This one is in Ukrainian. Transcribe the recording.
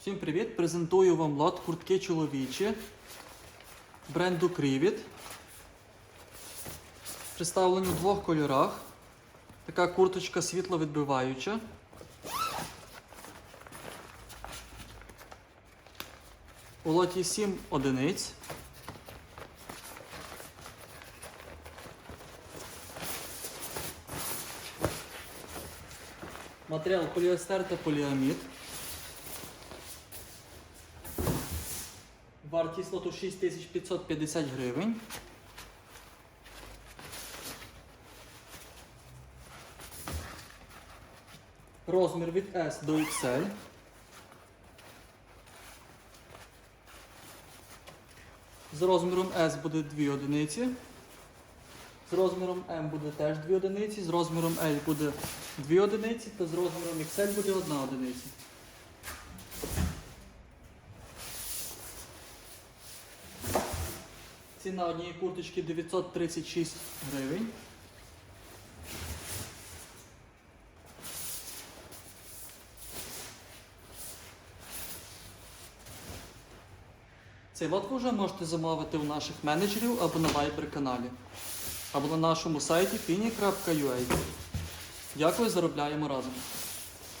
Всім привіт! Презентую вам лот куртки чоловічі бренду Крівіт. Представлені у двох кольорах. Така курточка світловідбиваюча. У лоті 7 одиниць. Матеріал поліестер та поліамід. Вартість лоту 6550 гривень. Розмір від S до XL. З розміром S буде 2 одиниці. З розміром M буде теж 2 одиниці, з розміром L буде 2 одиниці, та з розміром XL буде 1 одиниця. Ціна однієї курточки 936 гривень. Цей лот ви вже можете замовити у наших менеджерів або на Viber каналі, або на нашому сайті fini.ua. Дякую, заробляємо разом.